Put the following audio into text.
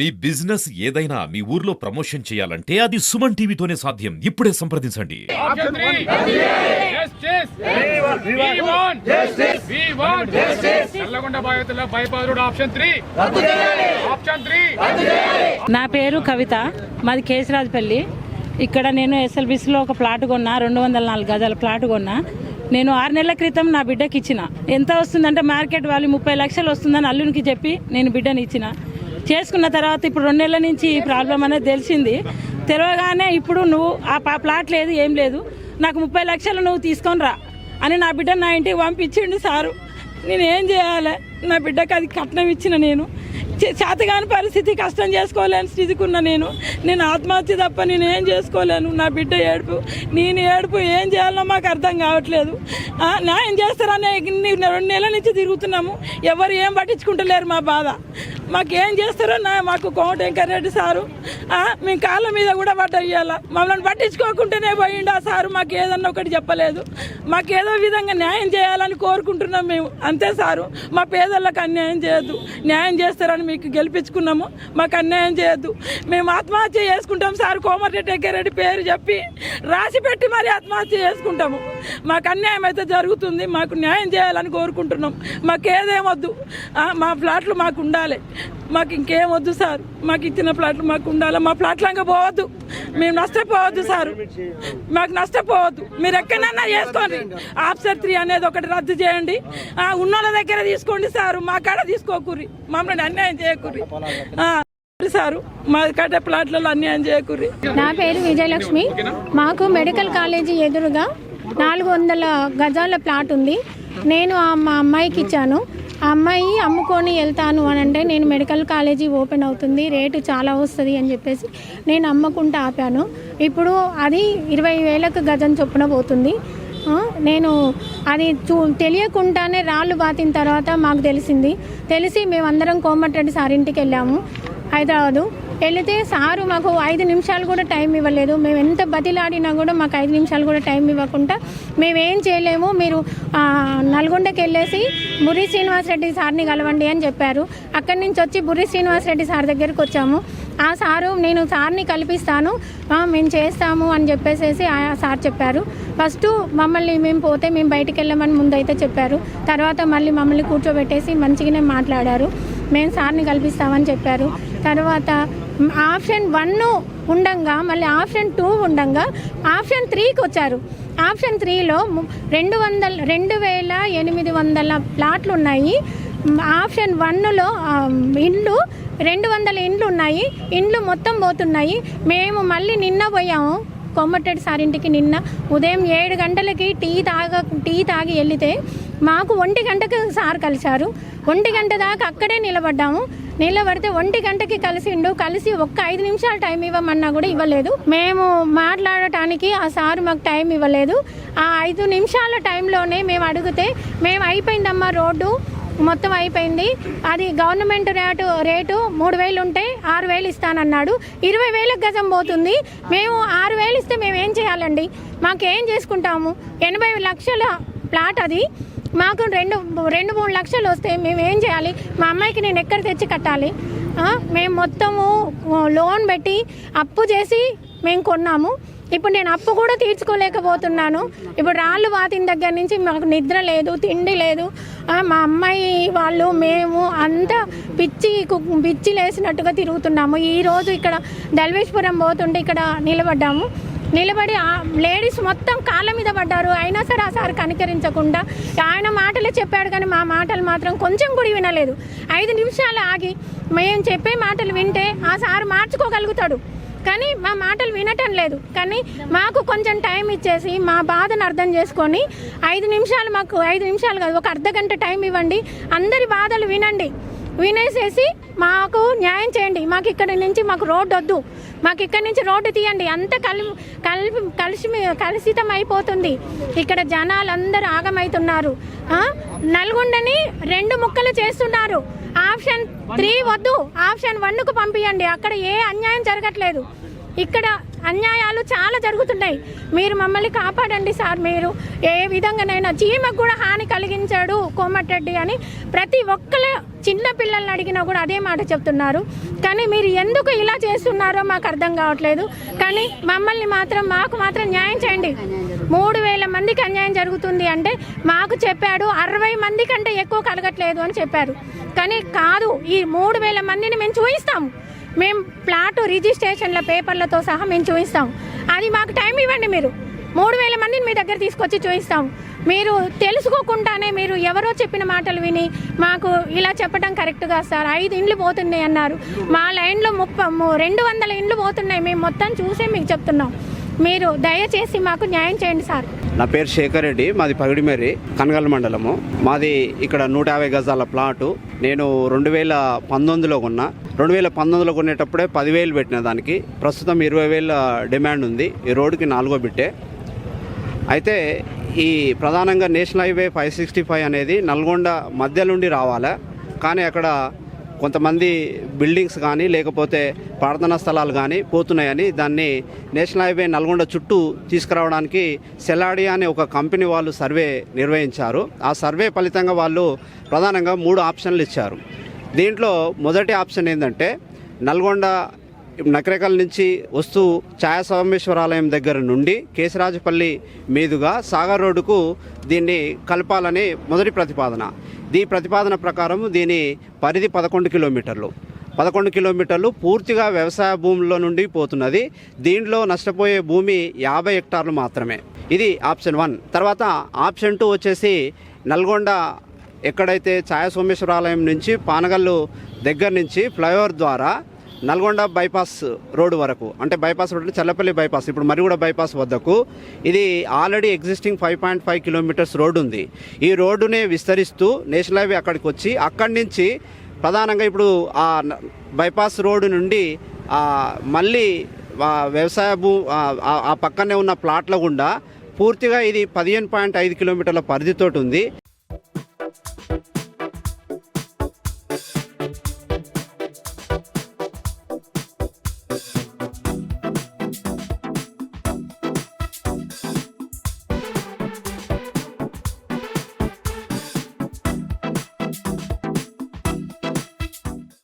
మీ business ఏదైనా మీ ఊర్లో promotion చేయాలంటే అది సుమన్ టీవీతోనే సాధ్యం. ఇప్పుడే సంప్రదించండి. నా పేరు కవిత. మాది కేశరాజపల్లి. ఇక్కడ నేను ఎస్ఎల్బిసిలో ఒక ప్లాట్ కొన్నా రెండు వందల నాలుగు గజాల ప్లాట్ కొన్నా. నేను ఆరు నెలల క్రితం నా బిడ్డకి ఇచ్చిన. ఎంత వస్తుందంటే మార్కెట్ వాల్యూ ముప్పై లక్షలు వస్తుందని అల్లునికి చెప్పి నేను బిడ్డని ఇచ్చిన. చేసుకున్న తర్వాత ఇప్పుడు రెండు నెలల నుంచి ఈ ప్రాబ్లం అనేది తెలిసింది. తెలియగానే ఇప్పుడు నువ్వు ఆ ప్లాట్ లేదు ఏం లేదు. నాకు ముప్పై లక్షలు నువ్వు తీసుకొని రా అని నా బిడ్డ నా ఇంటికి పంపించిండు సారు. నేను ఏం చేయాలి? నా బిడ్డకి అది కట్నం ఇచ్చిన నేను. చే- చేతగాని పరిస్థితి కష్టం చేసుకోలేని స్థితికున్న నేను. నేను ఆత్మహత్య తప్ప నేను ఏం చేసుకోలేను. నా బిడ్డ ఏడుపు నేను ఏడుపు ఏం చేయాలో మాకు అర్థం కావట్లేదు. న్యాయం చేస్తారనే రెండు నెలల నుంచి తిరుగుతున్నాము. ఎవరు ఏం పట్టించుకుంటలేరు మా బాధ. మాకేం చేస్తారో నా మాకు కోమటెంకరెడ్డి సారు. మేము కాళ్ళ మీద కూడా పడ్డ మమ్మల్ని పట్టించుకోకుండానే పోయిండు ఆ సారు. మాకు ఏదన్నా ఒకటి చెప్పలేదు. మాకు ఏదో విధంగా న్యాయం చేయాలని కోరుకుంటున్నాం మేము. అంతే సారు. మా పేదలకు అన్యాయం చేయొద్దు. న్యాయం చేస్తారని మీకు గెలిపించుకున్నాము. మాకు అన్యాయం చేయొద్దు. మేము ఆత్మహత్య చేసుకుంటాం సార్. కోమటిరెడ్డి వెంకరెడ్డి పేరు చెప్పి రాసి పెట్టి మరి ఆత్మహత్య చేసుకుంటాము. మాకు అన్యాయం అయితే జరుగుతుంది. మాకు న్యాయం చేయాలని కోరుకుంటున్నాం. మాకు ఏదేమొద్దు మా ఫ్లాట్లు మాకు ఉండాలి. మాకు ఇంకేం వద్దు సార్. మాకు ఇచ్చిన ప్లాట్లు మాకు ఉండాలి. మా ప్లాట్లంగా పోవద్దు. మేము నష్టపోవద్దు సార్. మాకు నష్టపోవద్దు. మీరు ఎక్కడన్నా చేసుకోండి. ఆఫ్సర్ త్రీ అనేది ఒకటి రద్దు చేయండి. ఉన్న ఉన్నోళ్ళ దగ్గర తీసుకోండి సార్. మా కాడ తీసుకోకూరి మమ్మల్ని అన్యాయం చేయకూరి సారు. మా కట్టే ప్లాట్లలో అన్యాయం చేయకూరి నా పేరు విజయలక్ష్మి. మాకు మెడికల్ కాలేజీ ఎదురుగా నాలుగు వందల గజాల ప్లాట్ ఉంది. నేను ఆ మా అమ్మాయికి ఇచ్చాను. ఆ అమ్మాయి అమ్ముకొని వెళ్తాను అని అంటే నేను మెడికల్ కాలేజీ ఓపెన్ అవుతుంది రేటు చాలా వస్తుంది అని చెప్పేసి నేను అమ్మకుంటా ఆపాను. ఇప్పుడు అది ఇరవై వేలకు గజం చొప్పున పోతుంది. నేను అది చూ తెలియకుండానే రాళ్ళు బాతిన తర్వాత మాకు తెలిసింది. తెలిసి మేమందరం కోమటిరెడ్డి సార్ ఇంటికి వెళ్ళాము. హైదరాబాదు. వెళితే సారు మాకు ఐదు నిమిషాలు కూడా టైం ఇవ్వలేదు. మేము ఎంత బతిలాడినా కూడా మాకు ఐదు నిమిషాలు కూడా టైం ఇవ్వకుండా మేమేం చేయలేము. మీరు నల్గొండకి వెళ్ళేసి బుర్రి శ్రీనివాసరెడ్డి సార్ని కలవండి అని చెప్పారు. అక్కడి నుంచి వచ్చి బుర్రి శ్రీనివాసరెడ్డి సార్ దగ్గరికి వచ్చాము. ఆ సారు నేను సార్ని కల్పిస్తాను. మేము చేస్తాము అని చెప్పేసేసి ఆ సార్ చెప్పారు. ఫస్ట్ మమ్మల్ని మేము పోతే మేము బయటికి వెళ్ళమని ముందైతే చెప్పారు. తర్వాత మళ్ళీ మమ్మల్ని కూర్చోబెట్టేసి మంచిగానే మాట్లాడారు. మేము సార్ని కల్పిస్తామని చెప్పారు. తర్వాత ఆప్షన్ వన్ ఉండంగా మళ్ళీ ఆప్షన్ టూ ఉండంగా ఆప్షన్ త్రీకి వచ్చారు. ఆప్షన్ త్రీలో రెండు వందల రెండు వేల ఎనిమిది వందల ప్లాట్లు ఉన్నాయి. ఆప్షన్ వన్లో ఇండ్లు రెండు వందల ఇండ్లు ఉన్నాయి. ఇండ్లు మొత్తం పోతున్నాయి. మేము మళ్ళీ నిన్న పోయాము. కొమ్మటెడ్ సారింటికి నిన్న. ఉదయం ఏడు గంటలకి టీ తాగ టీ తాగి వెళితే మాకు ఒంటి గంటకు సార్ కలిశారు. ఒంటి గంట దాకా అక్కడే నిలబడ్డాము. నిలబడితే ఒంటి గంటకి కలిసిండు. కలిసి ఒక్క ఐదు నిమిషాలు టైం ఇవ్వమన్నా కూడా ఇవ్వలేదు. మేము మాట్లాడటానికి ఆ సార్ మాకు టైం ఇవ్వలేదు. ఆ ఐదు నిమిషాల టైంలోనే మేము అడిగితే మేము అయిపోయిందమ్మా రోడ్డు. మొత్తం అయిపోయింది. అది గవర్నమెంట్ రేటు రేటు మూడు వేలు ఉంటే ఆరు వేలు ఇస్తానన్నాడు. ఇరవై వేలకు గజం పోతుంది. మేము ఆరు వేలు ఇస్తే మేము ఏం చేయాలండి? మాకేం చేసుకుంటాము? ఎనభై లక్షల ప్లాట్ అది. మాకు రెండు రెండు మూడు లక్షలు వస్తే మేము ఏం చేయాలి? మా అమ్మాయికి నేను ఎక్కడ తెచ్చి కట్టాలి? మేము మొత్తము లోన్ పెట్టి అప్పు చేసి మేము కొన్నాము. ఇప్పుడు నేను అప్పు కూడా తీర్చుకోలేకపోతున్నాను. ఇప్పుడు రాళ్ళు వాతిన దగ్గర నుంచి మాకు నిద్ర లేదు తిండి లేదు. మా అమ్మాయి వాళ్ళు మేము అంతా పిచ్చి కు- పిచ్చి లేసినట్టుగా తిరుగుతున్నాము. ఈరోజు ఇక్కడ దల్వేశ్వరం పోతుంటే ఇక్కడ నిలబడ్డాము. నిలబడి ఆ లేడీస్ మొత్తం కాళ్ళ మీద పడ్డారు. అయినా సరే ఆ సార్ కనికరించకుండా ఆయన మాటలే చెప్పాడు కానీ మా మాటలు మాత్రం కొంచెం కూడా వినలేదు. ఐదు నిమిషాలు ఆగి మేము చెప్పే మాటలు వింటే ఆ సార్ మార్చుకోగలుగుతాడు. కానీ మా మాటలు వినటం లేదు. కానీ మాకు కొంచెం టైం ఇచ్చేసి మా బాధను అర్థం చేసుకొని ఐదు నిమిషాలు మాకు ఐదు నిమిషాలు కాదు ఒక అర్ధ గంట టైం ఇవ్వండి. అందరి బాధలు వినండి. వినేసేసి మాకు న్యాయం చేయండి. మాకు ఇక్కడ నుంచి మాకు రోడ్డు వద్దు. మాకు ఇక్కడ నుంచి రోడ్డు తీయండి. అంత కలి కలిపి కలిసి కలుషితం అయిపోతుంది. ఇక్కడ జనాలు అందరూ ఆగమవుతున్నారు నల్గొండని రెండు ముక్కలు చేస్తున్నారు. ఆప్షన్ త్రీ వద్దు. ఆప్షన్ వన్కు పంపించండి అక్కడ ఏ అన్యాయం జరగట్లేదు. ఇక్కడ అన్యాయాలు చాలా జరుగుతున్నాయి మీరు మమ్మల్ని కాపాడండి సార్ మీరు. ఏ విధంగానైనా చీమకు కూడా హాని కలిగించాడు కోమటిరెడ్డి అని ప్రతి ఒక్కరు చిన్న పిల్లల్ని అడిగినా కూడా అదే మాట చెప్తున్నారు. కానీ మీరు ఎందుకు ఇలా చేస్తున్నారో మాకు అర్థం కావట్లేదు. కానీ మమ్మల్ని మాత్రం మాకు మాత్రం న్యాయం చేయండి. మూడు వేల మందికి అన్యాయం జరుగుతుంది అంటే మాకు చెప్పాడు అరవై మంది కంటే ఎక్కువ కలగట్లేదు అని చెప్పారు. కానీ కాదు ఈ మూడు వేల మందిని మేము చూపిస్తాము మేము ప్లాట్ రిజిస్ట్రేషన్ల పేపర్లతో సహా మేము చూపిస్తాం అది మాకు టైం ఇవ్వండి మీరు. మూడు వేల మందిని మీ దగ్గర తీసుకొచ్చి చూపిస్తాం మీరు తెలుసుకోకుండానే మీరు ఎవరో చెప్పిన మాటలు విని మాకు ఇలా చెప్పడం కరెక్ట్గా సార్. ఐదు ఇండ్లు పోతున్నాయి అన్నారు. మా లైన్లో ముప్ప రెండు వందల ఇండ్లు పోతున్నాయి. మేము మొత్తం చూసే మీకు చెప్తున్నాం. మీరు దయచేసి మాకు న్యాయం చేయండి సార్. నా పేరు శేఖర్ రెడ్డి మాది పగిడిమేరి కనగల మండలము. మాది ఇక్కడ నూట యాభై గజాల ప్లాటు నేను రెండు వేల పంతొమ్మిదిలో కొన్నా. రెండు వేల పంతొమ్మిదిలో కొనేటప్పుడే పదివేలు పెట్టిన దానికి. ప్రస్తుతం ఇరవై వేల డిమాండ్ ఉంది. ఈ రోడ్డుకి నాలుగో బిట్టే. అయితే ఈ ప్రధానంగా national highway five sixty five అనేది నల్గొండ మధ్య నుండి రావాలి? కానీ అక్కడ కొంతమంది బిల్డింగ్స్ కానీ లేకపోతే ప్రార్థనా స్థలాలు కానీ పోతున్నాయని దాన్ని నేషనల్ హైవే నల్గొండ చుట్టూ తీసుకురావడానికి సెలాడియా అనే ఒక కంపెనీ వాళ్ళు సర్వే నిర్వహించారు. ఆ సర్వే ఫలితంగా వాళ్ళు ప్రధానంగా మూడు ఆప్షన్లు ఇచ్చారు. దీంట్లో మొదటి ఆప్షన్ ఏంటంటే నల్గొండ నకరేకల్ నుంచి వస్తూ ఛాయా సోమేశ్వరాలయం దగ్గర నుండి కేశరాజపల్లి మీదుగా సాగర్ రోడ్డుకు దీన్ని కలపాలని మొదటి ప్రతిపాదన. ఈ ప్రతిపాదన ప్రకారం దీని పరిధి పదకొండు కిలోమీటర్లు. పదకొండు కిలోమీటర్లు పూర్తిగా వ్యవసాయ భూముల్లో నుండి పోతున్నది. దీంట్లో నష్టపోయే భూమి యాభై హెక్టార్లు మాత్రమే. ఇది ఆప్షన్ వన్. తర్వాత ఆప్షన్ టూ వచ్చేసి నల్గొండ ఎక్కడైతే ఛాయా సోమేశ్వరాలయం నుంచి పానగల్లు దగ్గర నుంచి ఫ్లైఓవర్ ద్వారా నల్గొండ బైపాస్ రోడ్డు వరకు అంటే బైపాస్ రోడ్ చల్లపల్లి బైపాస్ ఇప్పుడు మరిగూడ బైపాస్ వద్దకు. ఇది already existing five point five kilometres road ఉంది. ఈ రోడ్డునే విస్తరిస్తూ నేషనల్ హైవే అక్కడికి వచ్చి అక్కడి నుంచి ప్రధానంగా ఇప్పుడు ఆ బైపాస్ రోడ్డు నుండి మళ్ళీ వ్యవసాయ భూ ఆ పక్కనే ఉన్న ప్లాట్ల గుండా పూర్తిగా ఇది పదిహేను పాయింట్ ఐదు కిలోమీటర్ల పరిధితోటి ఉంది.